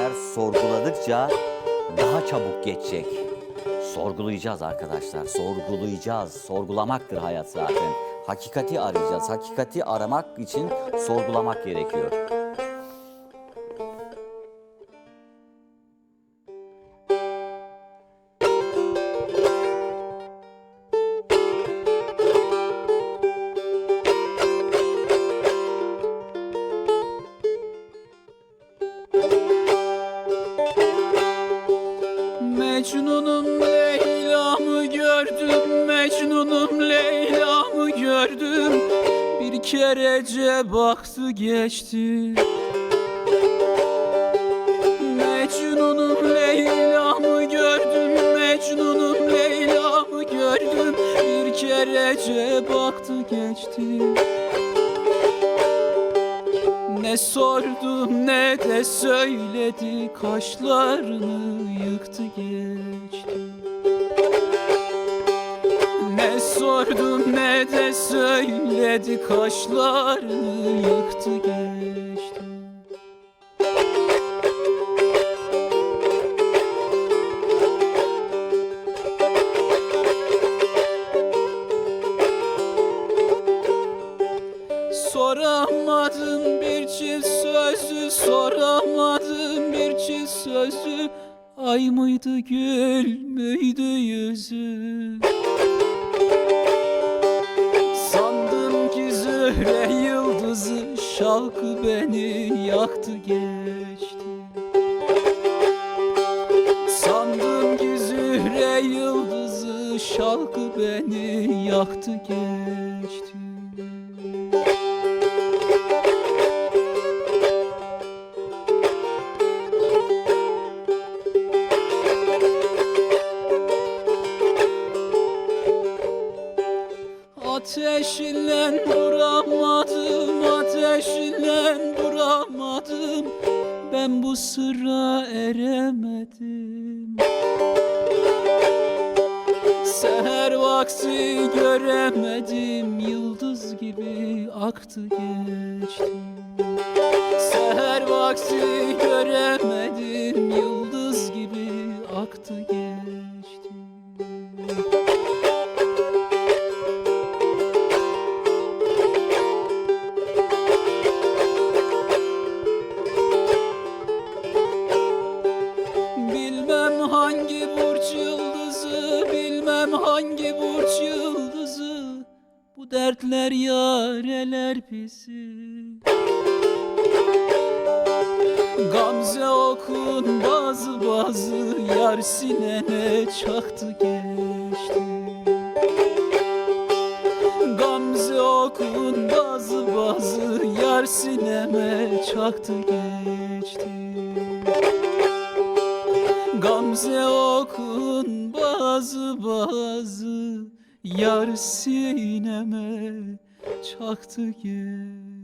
işler sorguladıkça daha çabuk geçecek. Sorgulayacağız arkadaşlar, sorgulayacağız. Sorgulamaktır hayat zaten. Hakikati arayacağız. Hakikati aramak için sorgulamak gerekiyor. Mecnunum Leyla'mı gördüm Mecnunum Leyla'mı gördüm. Bir kerece baktı geçti. Mecnunum Leyla'mı gördüm Mecnunum Leyla'mı gördüm. Bir kerece baktı geçti ne sordum ne de söyledi Kaşlarını yıktı geçti. Ne sordum ne de söyledi Kaşlarını yıktı geçti çift sözü Soramadım bir çift sözü. Ay mıydı gül müydü yüzü? Sandım ki zühre yıldızı Şalkı beni yaktı geçti. Sandım ki zühre yıldızı Şalkı beni yaktı geçti Ateşinle duramadım, ateşinle duramadım Ben bu sıra eremedim. Seher vakti göremedim. Yıldız gibi aktı geçti Seher vakti göremedim. Yıldız gibi aktı geçti Hangi burç yıldızı, bilmem hangi burç yıldızı. Bu dertler yareler bizi. Gamze okun bazı bazı yar sinene çaktı geçti. Gamze okun bazı bazı yar sineme çaktı geçti Gamze okun bazı bazı Yar sineme çaktı geçti